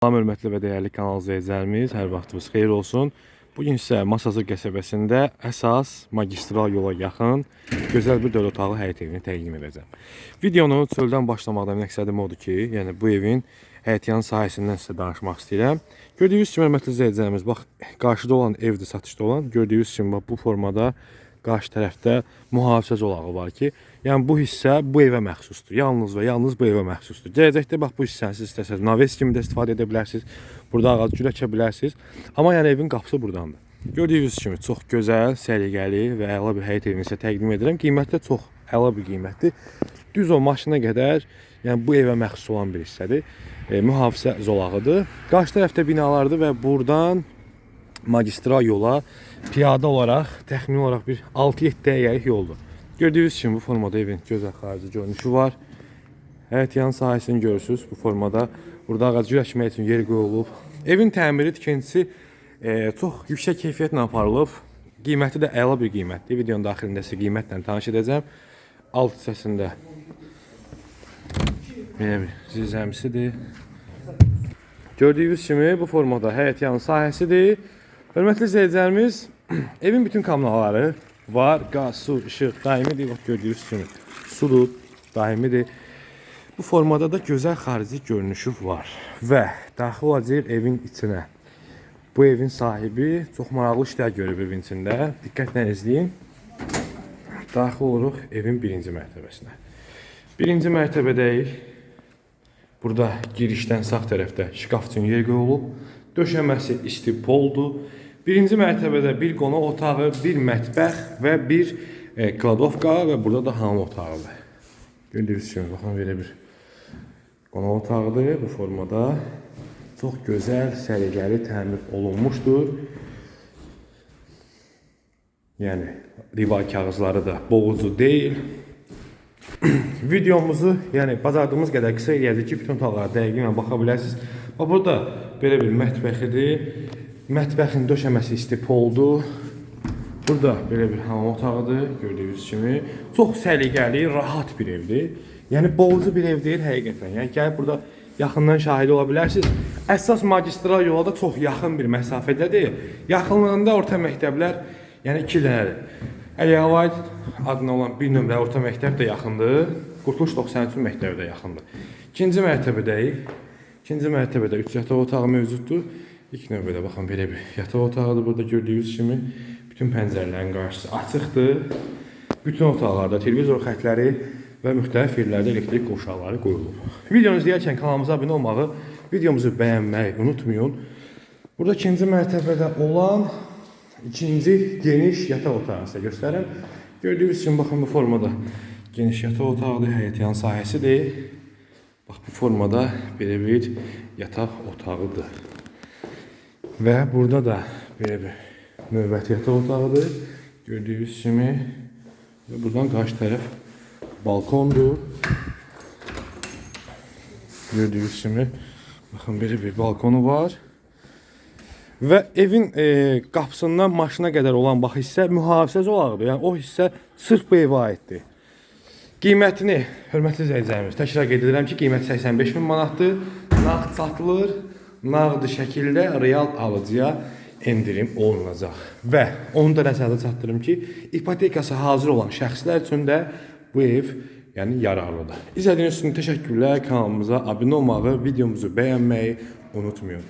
Salam hörmətli və dəyərli kanal izləyicilərimiz, hər vaxtınız xeyir olsun. Bu gün isə Masazır qəsəbəsində əsas magistral yola yaxın gözəl bir dörd otaqlı həyət evini təqdim edəcəm. Videonu çöldən başlamaqdan məqsədim odur ki, yəni bu evin həyətyan sahəsindən sizə danışmaq istəyirəm. Gördüyünüz kimi hörmətli izləyicilərimiz, bax qarşıda olan evdir, satışda olan. Gördüyünüz kimi bax bu formada qarşı tərəfdə mühafizə zolağı var ki, yəni bu hissə bu evə məxsusdur. Yalnız və yalnız bu evə məxsusdur. Gələcəkdə bax bu hissəni siz istəsəz naves kimi də istifadə edə bilərsiniz. Burada ağac gül əkə bilərsiniz. Amma yəni evin qapısı burdandır. Gördüyünüz kimi çox gözəl, səliqəli və əla bir həyət evini sizə təqdim edirəm. Qiyməti də çox əla bir qiymətdir. Düz o maşına qədər, yəni bu evə məxsus olan bir hissədir. E, mühafizə zolağıdır. Qarşı tərəfdə binalardır və buradan magistral yola piyada olaraq təxmini olaraq bir 6-7 dəqiqəlik yoldur. Gördüyünüz kimi bu formada evin gözəl xarici görünüşü var. Həyət yan sahəsini görürsüz bu formada. Burada ağac gül əkmək üçün yer qoyulub. Evin təmiri, tikintisi e, çox yüksək keyfiyyətlə aparılıb. Qiyməti də əla bir qiymətdir. Videonun daxilində sizə qiymətlə tanış edəcəm. Alt hissəsində belə bir zilzəmisidir. Gördüyünüz kimi bu formada həyət yanı sahəsidir. Hörmətli izləyicilərimiz, evin bütün kameraları var. Qaz, su, işıq daimidir. Bax gördüyünüz kimi sudur, daimidir. Bu formada da gözəl xarici görünüşü var və daxil olacağıq evin içinə. Bu evin sahibi çox maraqlı işlər görüb evin içində. Diqqətlə izləyin. Daxil oluruq evin birinci mərtəbəsinə. Birinci mərtəbədəyik. Burada girişdən sağ tərəfdə şkaf üçün yer qoyulub. Döşəməsi isti poldur. Birinci mərtəbədə bir qonaq otağı, bir mətbəx və bir e, kladovka və burada da hamam otağıdır. Gördüyünüz kimi baxın belə bir qonaq otağıdır bu formada. Çox gözəl, səliqəli təmir olunmuşdur. Yəni riva kağızları da boğucu deyil. videomuzu yəni bacardığımız qədər qısa eləyəcək ki, bütün otaqlara dəqiqlə baxa bilərsiniz. Bax burada belə bir mətbəxidir. Mətbəxin döşəməsi isti poldur. Burada belə bir hamam otağıdır, gördüyünüz kimi. Çox səliqəli, rahat bir evdir. Yəni boğucu bir ev deyil həqiqətən. Yəni gəlib burada yaxından şahidi ola bilərsiniz. Əsas magistral yola da çox yaxın bir məsafədədir. Yaxınlığında orta məktəblər, yəni 2 dənədir. Əliyavayt adına olan bir nömrə orta məktəb də yaxındır. Qurtuluş 93 məktəbi də yaxındır. İkinci mərtəbədəyik. İkinci mərtəbədə 3 yataq otağı mövcuddur. İlk növbədə baxın belə bir yataq otağıdır. Burada gördüyünüz kimi bütün pəncərələrin qarşısı açıqdır. Bütün otaqlarda televizor xətləri və müxtəlif yerlərdə elektrik qovşaqları qoyulub. Videonu izləyərkən kanalımıza abunə olmağı, videomuzu bəyənməyi unutmayın. Burada ikinci mərtəbədə olan ikinci geniş yataq otağını sizə göstərirəm. Gördüyünüz kimi baxın bu formada geniş yataq otağıdır, həyət yan sahəsidir. Bax bu formada belə bir yataq otağıdır. Və burada da belə bir növbəti yataq otağıdır. Gördüyünüz kimi və buradan qarşı tərəf balkondur. Gördüyünüz kimi baxın belə bir balkonu var. Və evin e, qapısından maşına qədər olan bax hissə mühafizə zolağıdır. Yəni o hissə sırf bu evə aiddir. Qiymətini hörmətli izləyicilərimiz təkrar qeyd edirəm ki, qiyməti 85 min manatdır. Nağd satılır. Nağd şəkildə real alıcıya endirim olunacaq. Və onu da nəzərdə çatdırım ki, ipotekası hazır olan şəxslər üçün də bu ev yəni yararlıdır. İzlədiyiniz üçün təşəkkürlər. Kanalımıza abunə olmağı, videomuzu bəyənməyi unutmayın.